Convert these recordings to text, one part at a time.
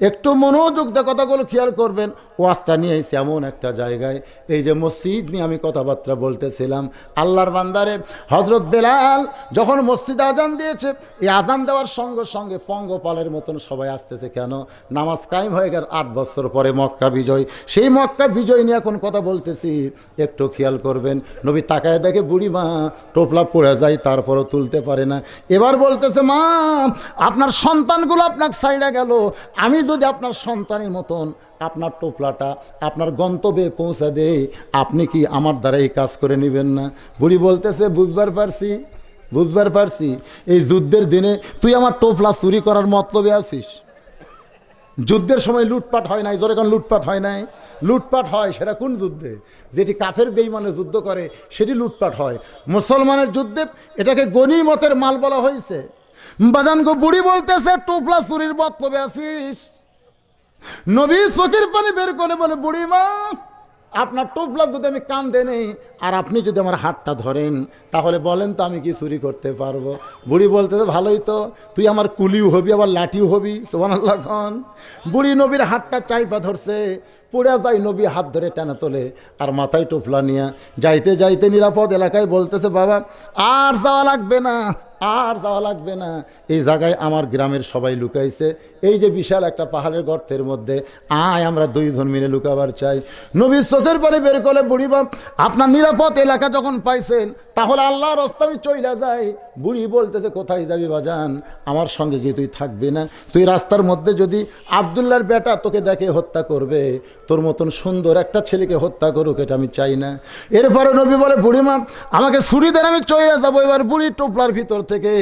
একটু মনোযোগ দিয়ে কথাগুলো খেয়াল করবেন। ওয়াজটা নিয়ে এসে এমন একটা জায়গায়। এই যে মসজিদ নিয়ে আমি কথাবার্তা বলতেছিলাম, আল্লাহর বান্দারে। হজরত বেলাল যখন মসজিদে আজান দিয়েছে, এই আজান দেওয়ার সঙ্গে সঙ্গে পঙ্গপালের মতন সবাই আসতেছে কেন? নামাজ কায়েম হয়ে গেল আট বছর পরে মক্কা বিজয়। সেই মক্কা বিজয় নিয়ে এখন কথা বলতেছি। একটু খেয়াল করবেন, নবী তাকায় দেখে বুড়ি মা টোপলা পড়ে যায়, তারপরও তুলতে পারে না। এবার বলতেছে, মা, আপনার সন্তানগুলো আপনার সাইডে গেল। আমি যদি আপনার সন্তানের মতন আপনার টোপলাটা আপনার গন্তব্যে পৌঁছে দেয়, আপনি কি আমার দ্বারা এই কাজ করে নেবেন না? বুড়ি বলতেছে, বুঝবার পারছি বুঝবার পারছি। এই যুদ্ধের দিনে তুই আমার টোপলা চুরি করার মতলবে আছিস। যুদ্ধের সময় লুটপাট হয় নাই কোন লুটপাট হয় নাই? লুটপাট হয় সেটা কোন যুদ্ধে? যেটি কাফের বেইমানে যুদ্ধ করে, সেটি লুটপাট হয়। মুসলমানের যুদ্ধে এটাকে গনিমতের মাল বলা হয়েছে। বাজানগো বুড়ি বলতেছে, টোপলা চুরির বক্তব্যে আসিস নবী চোখের পানি বের করে বলে বুড়ি মা আপনার টোপলা যদি আমি কান নেই, আর আপনি যদি আমার হাতটা ধরেন, তাহলে বলেন তো আমি কি চুরি করতে পারব? বুড়ি বলতে ভালোই তো, তুই আমার কুলিও হবি, আবার লাঠিও হবি সোমান বুড়ি নবীর হাতটা চাইপা ধরছে পুরা যাই নবী হাত ধরে টানা তোলে, আর মাথায় টোপলা নিয়ে যাইতে যাইতে নিরাপদ এলাকায় বলতেছে, বাবা, আর যাওয়া লাগবে না, আর যাওয়া লাগবে না। এই জায়গায় আমার গ্রামের সবাই লুকাইছে। এই যে বিশাল একটা পাহাড়ের গর্তের মধ্যে আয়, আমরা দুই ধন মিলে লুকাবার চাই। নবীর চোখের পরে বের করে বুড়ি বাপ, আপনার নিরাপদ এলাকা যখন পাইছেন, তাহলে আল্লাহর রস্তামি চইলা যায় বুড়ি বলতেছে, কোথায় যাবি বাজান? আমার সঙ্গে গিয়ে তুই থাকবি না। তুই রাস্তার মধ্যে যদি আবদুল্লার বেটা তোকে দেখে হত্যা করবে তোর মতন সুন্দর একটা ছেলেকে হত্যা করুক, এটা আমি চাই না। এরপরে নবী বলে, বুড়িমা, আমাকে ছুরি দেন, আমি চলে যাব। এবার বুড়ি টোপলার ভিতর থেকে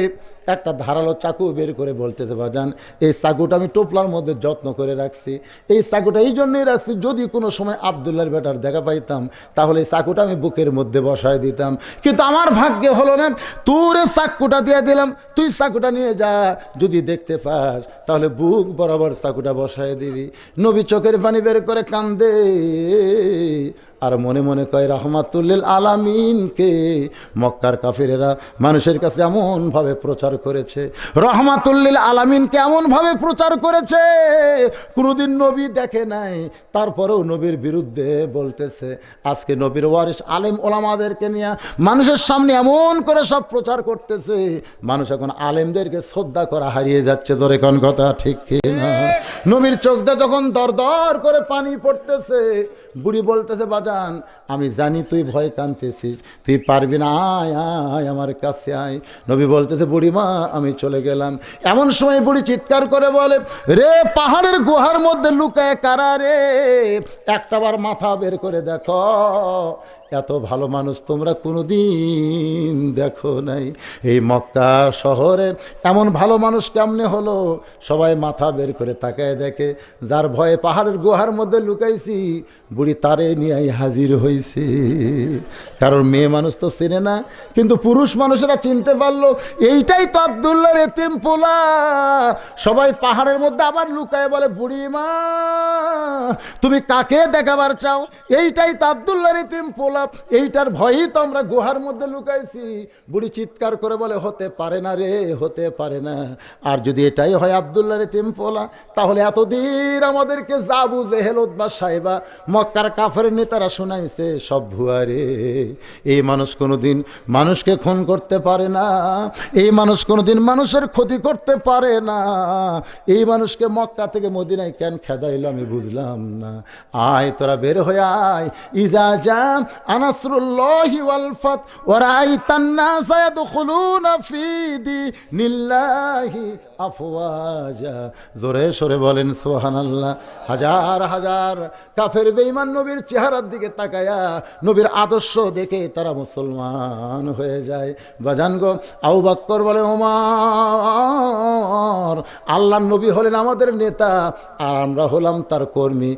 একটা ধারালো চাকু বের করে বলতেছে বাজান, এই চাকুটা আমি টোপলার মধ্যে যত্ন করে রাখছি। এই চাকুটা এই জন্যই রাখছি, যদি কোনো সময় আবদুল্লার বেটার দেখা পাইতাম, তাহলে এই চাকুটা আমি বুকের মধ্যে বসায় দিতাম। কিন্তু আমার ভাগ্যে হলো না, তোর চাকুটা দিয়ে দিলাম, তুই চাকুটা নিয়ে যা, যদি দেখতে পাস, তাহলে বুক বরাবর চাকুটা বসায় দিবি। নবী চোখের পানি বের করে কান্দে। আর মনে মনে কয়, রহমাতুল্লিল আলামিনকে। মক্কার কাফিরেরা মানুষের কাছে এমনভাবে প্রচার করেছে, রহমাতুল্লিল আলামিনকে এমনভাবে প্রচার করেছে, কোনোদিন নবী দেখে নাই। তারপরেও নবীর বিরুদ্ধে বলতেছে, আজকে নবীর ওয়ারিস আলেম ওলামাদেরকে নিয়ে মানুষের সামনে এমন করে সব প্রচার করতেছে, মানুষ এখন আলেমদেরকে শ্রদ্ধা করা হারিয়ে যাচ্ছে। ধরে কোন কথা? ঠিক কিনা নবীর চোখ দিয়ে যখন দর দর করে পানি পড়তেছে, বুড়ি বলতেছে বাজান আমি জানি তুই ভয় কানতেছিস তুই পারবি না, আয় আয়, আমার কাছে আয়। নবী বলতেছে বুড়ি মা আমি চলে গেলাম। এমন সময় বুড়ি চিৎকার করে বলে, রে, পাহাড়ের গুহার মধ্যে লুকায় কারা রে? একটাবার মাথা বের করে দেখো। এত ভালো মানুষ তোমরা কোনোদিন দেখো নাই। এই মক্কা শহরে এমন ভালো মানুষ কেমনে হলো? সবাই মাথা বের করে তাকায় দেখে, যার ভয়ে পাহাড়ের গুহার মধ্যে লুকাইছি, বুড়ি তারে নিয়ে হাজির হয়েছে কারণ মেয়ে মানুষ তো চেনে না, কিন্তু পুরুষ মানুষেরা চিনতে পারল, এইটাই তো আবদুল্লার এতিম পোলা। সবাই পাহাড়ের মধ্যে আবার লুকায় বলে, বুড়ি মা, তুমি কাকে দেখাবার চাও? এইটাই তো আবদুল্লার এতিম পোলা। এইটার ভয়েই তো আমরা গুহার মধ্যে লুকাইছি। বুড়ি চিৎকার করে বলে, হতে পারে না রে, হতে পারে না। আর যদি এটাই হয় আবদুল্লার এতিম পোলা তাহলে এতদিন আমাদেরকে জাবু জেহেলত বা সাহেবা, মক্কার কাফের নেতারা শোনাইছে, সব ভুয়ারে এই মানুষ কোনোদিন মানুষকে খুন করতে পারে না। এই মানুষ কোনোদিন মানুষের ক্ষতি করতে পারে না। এই মানুষকে মক্কা থেকে মদিনায় কেন খেদাইলো আমি বুঝলাম না। আয়, তোরা বের হয়ে আয়। ইজা জাম আনাসরুল্লাহি ওয়াল ফাত, ওয়া রাআইতান নাস ইয়াদখুলুনা ফি দীনিল্লাহি আফওয়াজা। জোরে সরে বলেন, সুবহানাল্লাহ। হাজার হাজার কাফের বেঈমান নবীর চেহারার দিকে তাকায়া নবীর আদর্শ দেখে তারা মুসলমান হয়ে যায়। বাজান গো আউ বাক্কর বলে ওমার আল্লাহ নবী হলেন আমাদের নেতা, আর আমরা হলাম তার কর্মী।